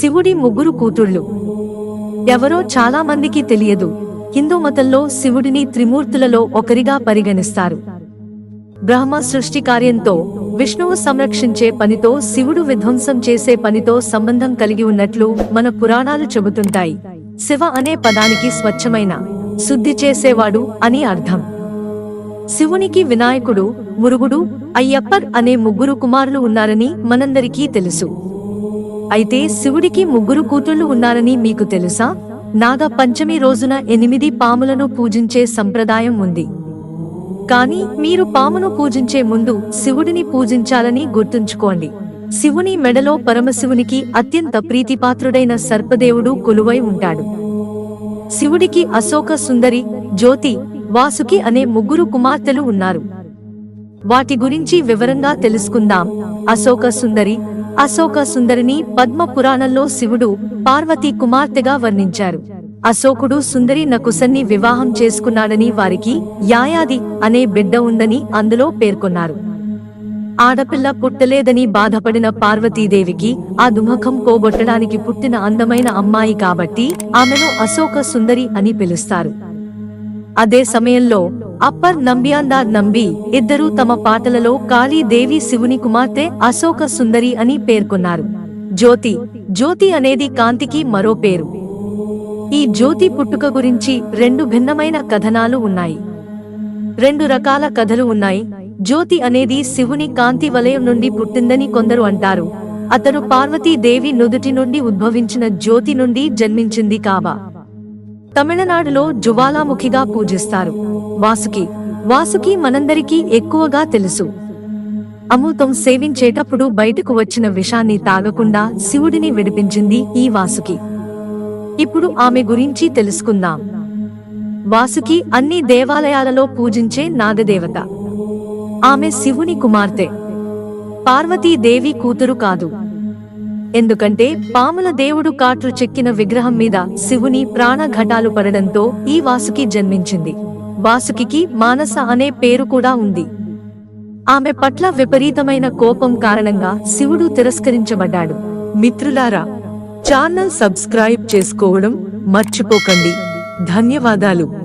శివుడి ముగ్గురు కూతుళ్ళు. ఎవరో చాలా మందికి తెలియదు. హిందూ మతంలో శివుడిని త్రిమూర్తులలో ఒకరిగా పరిగణిస్తారు. బ్రహ్మ సృష్టి కార్యంతో విష్ణువు సంరక్షించే పనితో శివుడు విధ్వంసం చేసే పనితో సంబంధం కలిగి ఉన్నట్లు మన పురాణాలు చెబుతుంటాయి. శివ అనే పదానికి స్వచ్ఛమైన శుద్ధి చేసేవాడు అని అర్థం. శివునికి వినాయకుడు మురుగుడు అయ్యప్పర్ అనే ముగ్గురు కుమారులు ఉన్నారని మనందరికీ తెలుసు. అయితే శివుడికి ముగ్గురు కూతుళ్ళు ఉన్నారని మీకు తెలుసా? నాగ పంచమి రోజున ఎనిమిది పాములను పూజించే సంప్రదాయం ఉంది. కానీ మీరు పామును పూజించే ముందు శివుడిని పూజించాలని గుర్తుంచుకోండి. శివుని మెడలో పరమశివునికి అత్యంత ప్రీతిపాత్రుడైన సర్పదేవుడు కొలువై ఉంటాడు. శివుడికి అశోక సుందరి జ్యోతి వాసుకి అనే ముగ్గురు కుమార్తెలు ఉన్నారు. వాటి గురించి వివరంగా తెలుసుకుందాం. అశోక సుందరి అశోక సుందరిని పద్మ పురాణంలో శివుడు పార్వతీ కుమార్తెగా వర్ణించారు. అశోకుడు సుందరి నకుసన్ని వివాహం చేసుకున్నాడని వారికి యాయాది అనే బిడ్డ ఉందని అందులో పేర్కొన్నారు. ఆడపిల్ల పుట్టలేదని బాధపడిన పార్వతీదేవికి ఆ దుమఖం పోగొట్టడానికి పుట్టిన అందమైన అమ్మాయి కాబట్టి ఆమెను అశోక సుందరి అని పిలుస్తారు. అదే సమయంలో అప్పర్ నంబ్యాందార్ నంబి ఇద్దరూ తమ పాటలలో కాళీదేవి శివుని కుమార్తె అశోక సుందరి అని పేర్కొన్నారు. జ్యోతి జ్యోతి అనేది కాంతికి మరో పేరు. ఈ జ్యోతి పుట్టుక గురించి రెండు భిన్నమైన కథనాలు ఉన్నాయి. రెండు రకాల కథలు ఉన్నాయి. జ్యోతి అనేది శివుని కాంతి వలయం నుండి పుట్టిందని కొందరు అంటారు. అతను పార్వతీదేవి నుదుటి నుండి ఉద్భవించిన జ్యోతి నుండి జన్మించింది కావా. తమిళనాడులో జ్వాలాముఖిగా పూజిస్తారు. వాసుకి వాసుకి మనందరికీ ఎక్కువగా తెలుసు. అమృతం సేవించేటప్పుడు బయటకు వచ్చిన విషాన్ని తాగకుండా శివుడిని విడిపించింది ఈ వాసుకి. ఇప్పుడు ఆమె గురించి తెలుసుకుందాం. వాసుకి అన్ని దేవాలయాలలో పూజించే నాగదేవత. ఆమె శివుని కుమార్తె. పార్వతీదేవి కూతురు కాదు. ఎందుకంటే పాముల దేవుడు కాట్లు చెక్కిన విగ్రహం మీద శివుని ప్రాణఘటాలు పడడంతో ఈ వాసుకి జన్మించింది. వాసుకి మానస అనే పేరు కూడా ఉంది. ఆమె పట్ల విపరీతమైన కోపం కారణంగా శివుడు తిరస్కరించబడ్డాడు. మిత్రులారా ఛానల్ సబ్స్క్రైబ్ చేసుకోవడం మర్చిపోకండి. ధన్యవాదాలు.